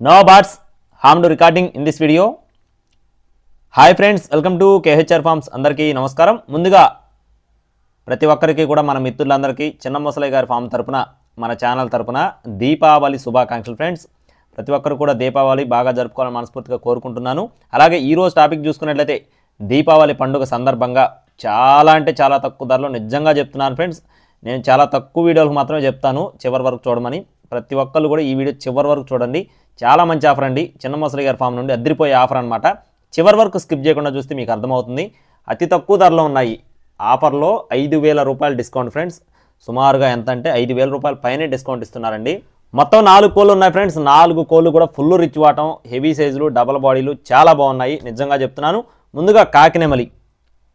No harm to recording in this video hi friends welcome to KHR farms అందరికీ నమస్కారం. ముందుగా ప్రతి ఒక్కరికి కూడా మన మిత్రులందరికీ చిన్న ముసలయ్య గారి ఫామ్ తరపున మన ఛానల్ తరపున దీపావళి శుభాకాంక్షలు ఫ్రెండ్స్ ప్రతి ఒక్కరు కూడా దీపావళి బాగా జరుపుకోవాలని మనస్ఫూర్తిగా కోరుకుంటున్నాను. అలాగే ఈరోజు టాపిక్ చూసుకున్నట్లయితే దీపావళి పండుగ సందర్భంగా చాలా అంటే చాలా తక్కువ ధరలో నిజంగా చెప్తున్నాను ఫ్రెండ్స్ నేను చాలా తక్కువ వీడియోలకు మాత్రమే చెప్తాను చివరి వరకు చూడమని. ప్రతి ఒక్కళ్ళు కూడా ఈ వీడియో చివరి వరకు చూడండి. చాలా మంచి ఆఫర్ అండి. చిన్న ముసలి గారి ఫామ్ నుండి అద్దరిపోయే ఆఫర్ అనమాట చివరి వరకు స్కిప్ చేయకుండా చూస్తే మీకు అర్థమవుతుంది. అతి తక్కువ ధరలో ఉన్నాయి. ఆఫర్లో ఐదు వేల రూపాయలు డిస్కౌంట్ ఫ్రెండ్స్. సుమారుగా ఎంత అంటే ఐదు వేల రూపాయల పైనే డిస్కౌంట్ ఇస్తున్నారండి. మొత్తం నాలుగు కోళ్ళు ఉన్నాయి ఫ్రెండ్స్. నాలుగు కోళ్ళు కూడా ఫుల్ రిచ్ వాటం హెవీ సైజులు డబల్ బాడీలు చాలా బాగున్నాయి. నిజంగా చెప్తున్నాను. ముందుగా కాకినెమలి.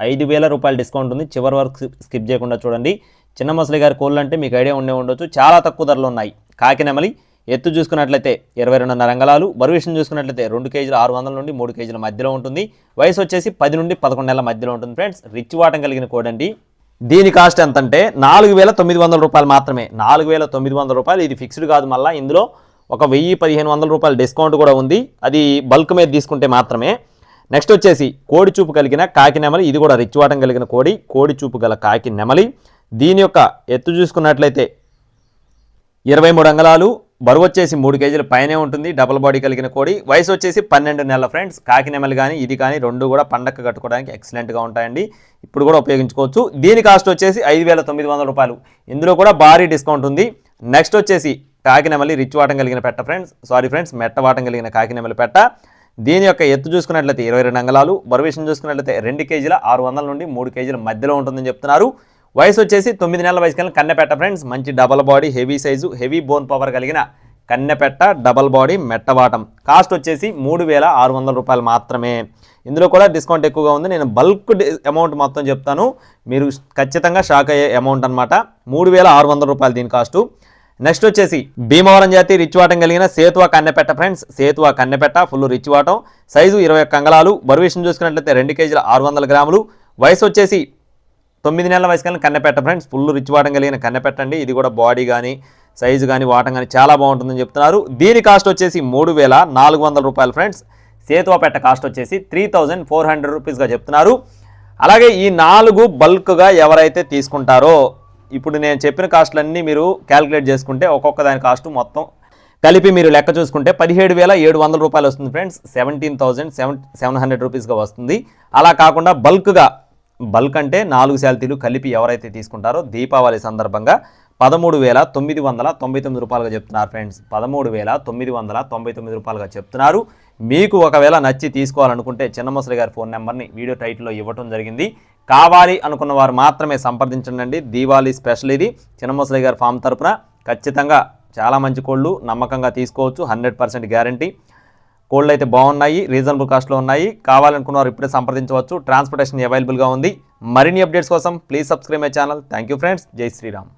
ఐదు వేల రూపాయల డిస్కౌంట్ ఉంది. చివరి వరకు స్కిప్- చేయకుండా చూడండి. చిన్న మసలి గారి కోళ్ళు అంటే మీకు ఐడియా ఉండే ఉండొచ్చు. చాలా తక్కువ ధరలో ఉన్నాయి. కాకినెమలి ఎత్తు చూసుకున్నట్లయితే ఇరవై రెండున్నర అంగళాలు బరువు విషయం చూసుకున్నట్లయితే రెండు కేజీలు ఆరు వందల నుండి మూడు కేజీల మధ్యలో ఉంటుంది. వయసు వచ్చేసి పది నుండి పదకొండు నెలల మధ్యలో ఉంటుంది. ఫ్రెండ్స్ రిచ్ వాటం కలిగిన కోడండి. దీని కాస్ట్ ఎంత అంటే నాలుగు వేల తొమ్మిది వందల రూపాయలు మాత్రమే. నాలుగు వేల తొమ్మిది వందల రూపాయలు. ఇది ఫిక్స్డ్ కాదు మళ్ళీ. ఇందులో ఒక వెయ్యి పదిహేను వందల రూపాయలు డిస్కౌంట్ కూడా ఉంది. అది బల్క్ మీద తీసుకుంటే మాత్రమే. నెక్స్ట్ వచ్చేసి కోడి చూపు కలిగిన కాకి నెమలి. ఇది కూడా రిచ్ వాటం కలిగిన కోడి. కోడి చూపు గల కాకి నెమలి. దీని యొక్క ఎత్తు చూసుకున్నట్లయితే ఇరవై మూడు అంగళాలు బరువు వచ్చేసి మూడు కేజీల పైనే ఉంటుంది డబుల్ బాడీ కలిగిన కోడి. వయసు వచ్చేసి పన్నెండు నెలల ఫ్రెండ్స్. కాకినెమలు కానీ ఇది కానీ రెండు కూడా పండగ కట్టుకోవడానికి ఎక్సలెంట్గా ఉంటాయండి. ఇప్పుడు కూడా ఉపయోగించుకోవచ్చు. దీని కాస్ట్ వచ్చేసి ఐదు వేల తొమ్మిది వందల రూపాయలు. ఇందులో కూడా భారీ డిస్కౌంట్ ఉంది. నెక్స్ట్ వచ్చేసి కాకినెమలి రిచ్ వాటం కలిగిన పెట్ట ఫ్రెండ్స్. సారీ ఫ్రెండ్స్ మెట్ట వాటం కలిగిన కాకినెమలి పెట్ట. దీని యొక్క ఎత్తు చూసుకున్నట్లయితే ఇరవై రెండు అంగళాలు. బరువేషన్ చూసుకున్నట్లయితే రెండు కేజీల ఆరు వందల నుండి మూడు కేజీల మధ్యలో ఉంటుందని చెప్తున్నారు. వయసు వచ్చేసి తొమ్మిది నెలల వయసు కలిగిన కన్నెపెట్ట ఫ్రెండ్స్ మంచి double body heavy size heavy bone power కలిగిన కన్నెపెట్ట డబల్ బాడీ మెట్టవాటం కాస్ట్ వచ్చేసి మూడు వేల ఆరు వందల రూపాయలు మాత్రమే. ఇందులో కూడా డిస్కౌంట్ ఎక్కువగా ఉంది. నేను బల్క్ అమౌంట్ మొత్తం చెప్తాను. మీరు ఖచ్చితంగా షాక్ అయ్యే అమౌంట్ అనమాట మూడు వేల ఆరు వందల రూపాయలు దీని కాస్టు నెక్స్ట్ వచ్చేసి భీమవరం జాతి రిచ్ వాటం కలిగిన సేతువా కన్నెపెట్ట ఫ్రెండ్స్ సేతువా కన్నెపెట్ట ఫుల్ రిచ్ వాటం. సైజు ఇరవై కంగళాలు బరువేషన్ చూసుకున్నట్లయితే రెండు కేజీల ఆరు వందల గ్రాములు. వయసు వచ్చేసి తొమ్మిది నెలల వయసు కలిగిన కన్నెపెట్ట ఫ్రెండ్స్. ఫుల్ రిచ్ వాటం కలిగిన కన్నెపెట్ట అండి ఇది కూడా బాడీ కానీ సైజు కానీ వాటం కానీ చాలా బాగుంటుందని చెప్తున్నారు. దీని కాస్ట్ వచ్చేసి మూడు వేల నాలుగు వందల రూపాయలు ఫ్రెండ్స్. సేతువా పెట్ట కాస్ట్ వచ్చేసి త్రీ థౌజండ్ ఫోర్ హండ్రెడ్ రూపీస్గా చెప్తున్నారు. అలాగే ఈ నాలుగు బల్క్గా ఎవరైతే తీసుకుంటారో ఇప్పుడు నేను చెప్పిన కాస్ట్లన్నీ మీరు క్యాలిక్యులేట్ చేసుకుంటే ఒక్కొక్క దాని కాస్ట్ మొత్తం కలిపి మీరు లెక్క చూసుకుంటే పదిహేడు వేల ఏడు వందల రూపాయలు వస్తుంది friends. Seventeen thousand seven seven hundred రూపీస్గా వస్తుంది. అలా కాకుండా బల్క్గా బల్క్ అంటే నాలుగు శాలతీలు కలిపి ఎవరైతే తీసుకుంటారో దీపావళి సందర్భంగా పదమూడు వేల తొమ్మిది వందల తొంభై తొమ్మిది రూపాయలుగా చెప్తున్నారు ఫ్రెండ్స్. పదమూడు వేల తొమ్మిది వందల తొంభై తొమ్మిది రూపాయలుగా చెప్తున్నారు. మీకు ఒకవేళ నచ్చి తీసుకోవాలనుకుంటే చిన్నమసలి గారి ఫోన్ నెంబర్ని వీడియో టైటిల్లో ఇవ్వటం జరిగింది. కావాలి అనుకున్న వారు మాత్రమే సంప్రదించండి దీవాళీ స్పెషల్ ఇది. చిన్నమసలి గారి ఫామ్ తరపున ఖచ్చితంగా చాలా మంచి కోళ్ళు నమ్మకంగా తీసుకోవచ్చు. Hundred percent guarantee. కోళ్ళు అయితే బాగున్నాయి రీజనబుల్ కాస్ట్లో ఉన్నాయి. కావాలనుకున్న వారు ఇప్పుడే సంప్రదించవచ్చు. ట్రాన్స్పోర్టేషన్ అవైలబుల్గా ఉంది. మరిన్ని అప్డేట్స్ కోసం please subscribe my channel. Thank you friends. జై శ్రీరామ్.